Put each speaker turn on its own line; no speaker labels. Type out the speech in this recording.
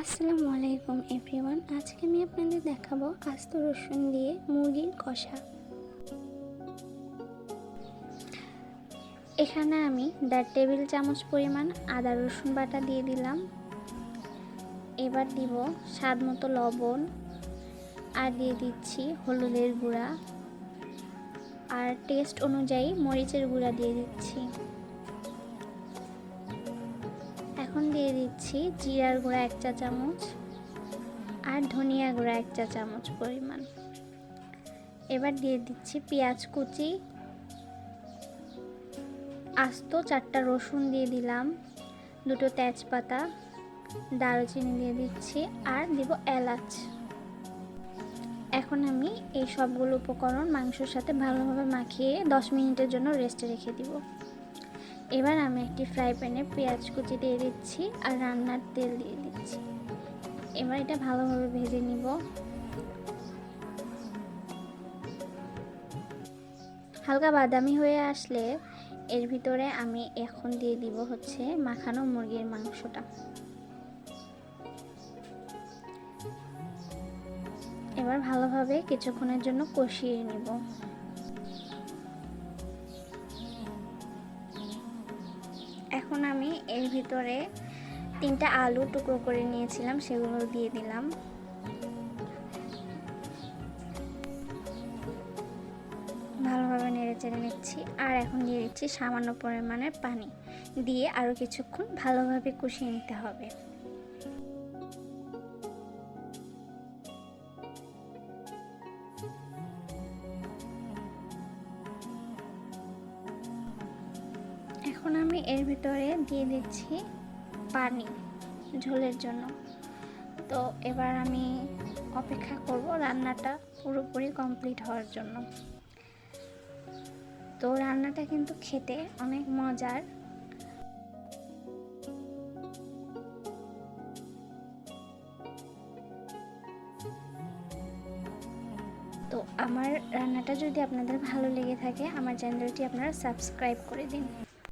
আসসালামু আলাইকুম, এভরিওয়ান। আজকে আমি আপনাদের দেখাবো আস্ত রসুন দিয়ে মুরগির কষা। এখানে আমি দেড় টেবিল চামচ পরিমাণ আদা রসুন বাটা দিয়ে দিলাম। এবার দিব স্বাদ মতো লবণ আর দিয়ে দিচ্ছি হলুদের গুঁড়া। আর টেস্ট অনুযায়ী মরিচের গুঁড়া দিয়ে দিচ্ছি। এখন দিয়ে দিচ্ছি জিরার গুঁড়া এক চা চামচ আর ধনিয়া গুঁড়া এক চা চামচ পরিমাণ। এবার দিয়ে দিচ্ছি পেঁয়াজ কুচি। আস্ত চারটা রসুন দিয়ে দিলাম, দুটো তেজপাতা, দারুচিনি দিয়ে দিচ্ছি আর দিব এলাচ। এখন আমি এই সবগুলো উপকরণ মাংসর সাথে ভালোভাবে মাখিয়ে দশ মিনিটের জন্য রেস্টে রেখে দিব। এবার আমি একটি ফ্রাই প্যানে পেঁয়াজ কুচি দিয়ে দিচ্ছি আর রান্নার তেল দিয়ে দিচ্ছি। এবার এটা ভালোভাবে ভেজে নিব। হালকা বাদামি হয়ে আসলে এর ভিতরে আমি এখন দিয়ে দিব হচ্ছে মাখানো মুরগির মাংসটা। এবার ভালোভাবে কিছুক্ষণের জন্য কষিয়ে নিব। এখন আমি এর ভিতরে তিনটা আলু টুকরো করে নিয়েছিলাম সেগুলো দিয়ে দিলাম। ভালোভাবে নেড়ে চেড়ে নিচ্ছি, আর এখন দিয়ে দিচ্ছি সামান্য পরিমাণের পানি। দিয়ে আরও কিছুক্ষণ ভালোভাবে কষিয়ে নিতে হবে। এখন আমি এর ভিতরে দিয়ে দিচ্ছি পানি ঝোলের জন্য। তো এবার আমি অপেক্ষা করব রান্নাটা পুরোপুরি কমপ্লিট হওয়ার জন্য। তো রান্নাটা কিন্তু খেতে অনেক মজার। তো আমার রান্নাটা যদি আপনাদের ভালো লেগে থাকে, আমার চ্যানেলটি আপনারা সাবস্ক্রাইব করে দিন।